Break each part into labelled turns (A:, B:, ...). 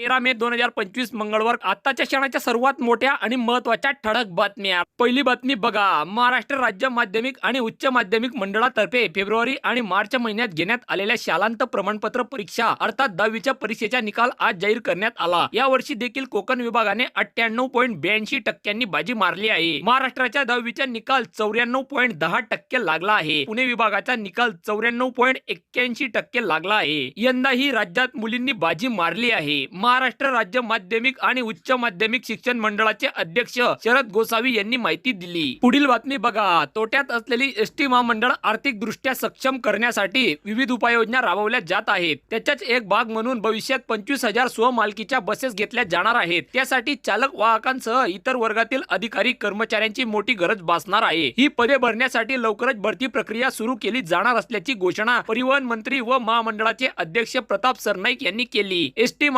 A: तेरा मे दोन हजार पंचवीस मंगळवार आताच्या क्षणाच्या सर्वात मोठ्या आणि महत्त्वाच्या ठळक बातम्या. पहिली बातमी बघा. महाराष्ट्र राज्य माध्यमिक आणि उच्च माध्यमिक मंडळातर्फे फेब्रुवारी आणि मार्च महिन्यात घेण्यात आलेल्या शालांत प्रमाणपत्र परीक्षा अर्थात दहावीच्या परीक्षेचा निकाल आज जाहीर करण्यात आला. या वर्षी देखील कोकण विभागाने अठ्ठ्याण्णव पॉईंट ब्याऐंशी टक्क्यांनी बाजी मारली आहे. महाराष्ट्राच्या दहावीचा निकाल चौऱ्याण्णव पॉईंट दहा टक्के लागला आहे. पुणे विभागाचा निकाल चौऱ्याण्णव पॉईंट एक्क्याऐंशी टक्के लागला आहे. यंदाही राज्यात मुलींनी बाजी मारली आहे. महाराष्ट्र राज्य माध्यमिक आणि उच्च माध्यमिक शिक्षण मंडळाचे अध्यक्ष शरद गोसावी यांनी माहिती दिली. पुढील बातमी बघा. तोट्यात असलेली एस टी महामंडळ आर्थिक दृष्ट्या सक्षम करण्यासाठी विविध उपाययोजना राबवल्या जात आहेत. त्याच्याच एक भाग म्हणून भविष्यात पंचवीस हजार स्वमालकीच्या बसेस घेतल्या जाणार आहेत. त्यासाठी चालक वाहकांसह इतर वर्गातील अधिकारी कर्मचाऱ्यांची मोठी गरज भासणार आहे. ही पदे भरण्यासाठी लवकरच भरती प्रक्रिया सुरू केली जाणार असल्याची घोषणा परिवहन मंत्री व महामंडळाचे अध्यक्ष प्रताप सरनाईक यांनी केली. एस टी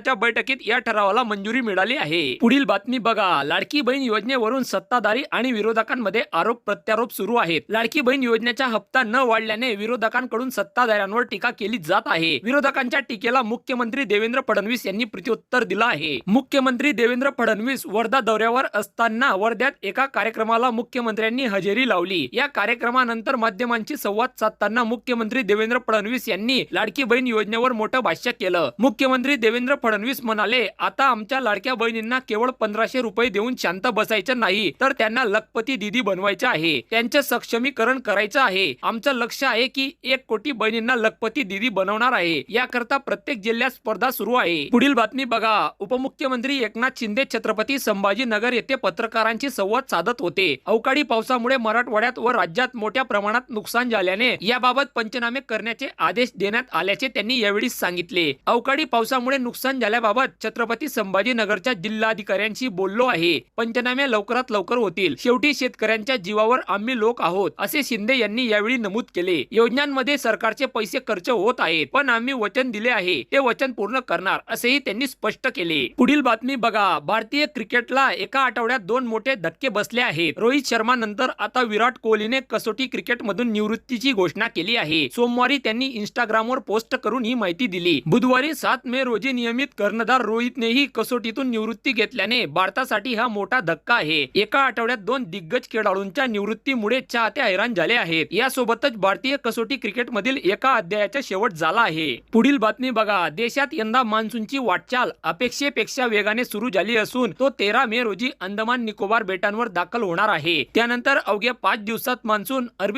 A: मंत्रिमंडळाच्या बैठकीत या ठरावाला मंजुरी मिळाली आहे. पुढील बातमी बघा. लाडकी बहीण योजनेवरून सत्ताधारी आणि विरोधकांमध्ये आरोप प्रत्यारोप सुरू आहेत. लाडकी बहीण योजनेचा हप्ता न वाढल्याने विरोधकांकडून सत्ताधाऱ्यांवर टीका केली जात आहे. विरोधकांच्या टीकेला मुख्यमंत्री देवेंद्र फडणवीस यांनी प्रत्युत्तर दिलं आहे. मुख्यमंत्री देवेंद्र फडणवीस वर्धा दौऱ्यावर असताना वर्ध्यात एका कार्यक्रमाला मुख्यमंत्र्यांनी हजेरी लावली. या कार्यक्रमानंतर माध्यमांशी संवाद साधताना मुख्यमंत्री देवेंद्र फडणवीस यांनी लाडकी बहीण योजनेवर मोठं भाष्य केलं. मुख्यमंत्री देवेंद्र फडणवीस म्हणाले आता आमच्या लाडक्या बहिणींना केवळ पंधराशे रुपये देऊन शांत बसायचं नाही तर त्यांना लखपती दिदी बनवायचं आहे. त्यांचं सक्षमीकरण करायचं आहे. आमचं लक्ष आहे की एक कोटी बहिणींना लखपती दिदी बनवणार आहे. याकरता प्रत्येक जिल्ह्यात स्पर्धा सुरू आहे. पुढील बातमी बघा. उपमुख्यमंत्री एकनाथ शिंदे छत्रपती संभाजीनगर येथे पत्रकारांशी संवाद साधत होते. अवकाळी पावसामुळे मराठवाड्यात व राज्यात मोठ्या प्रमाणात नुकसान झाल्याने याबाबत पंचनामे करण्याचे आदेश देण्यात आल्याचे त्यांनी यावेळी सांगितले. अवकाळी पावसामुळे नुकसान झाल्याबाबत छत्रपती संभाजीनगरच्या जिल्हाधिकाऱ्यांशी बोललो आहे. पंचनामे लवकरात लवकर होतील. शेवटी शेतकऱ्यांच्या जीवावर आम्ही लोक आहोत असे शिंदे यांनी यावेळी नमूद केले. योजनांमध्ये सरकारचे पैसे खर्च होत आहेत पण आम्ही वचन दिले आहे. ते वचन पूर्ण करणार असेही त्यांनी स्पष्ट केले. पुढील बातमी बघा. भारतीय क्रिकेटला एका आठवड्यात दोन मोठे धक्के बसले आहेत. रोहित शर्मा नंतर आता विराट कोहलीने कसोटी क्रिकेटमधून निवृत्तीची घोषणा केली आहे. सोमवारी त्यांनी इंस्टाग्रामवर पोस्ट करून ही माहिती दिली. बुधवारी सात मे रोजी नियमित कर्णधार रोहितनेही कसोटीतून निवृत्ती घेतल्याने भारतासाठी हा मोठा धक्का आहे. एका आठवड्यात दोन दिग्गज खेळाडूंच्या निवृत्तीमुळे चाहते हैराण झाले आहेत. यासोबतच भारतीय कसोटी क्रिकेटमधील एका अध्यायाचा शेवट झाला आहे. पुढील बातमी बघा. देशात यंदा मान्सूनची वाटचाल अपेक्षेपेक्षा वेगाने सुरू झाली असून तो तेरा मे रोजी अंदमान निकोबार बेटांवर दाखल होणार आहे. त्यानंतर अवघ्या पाच दिवसात मान्सून अरबी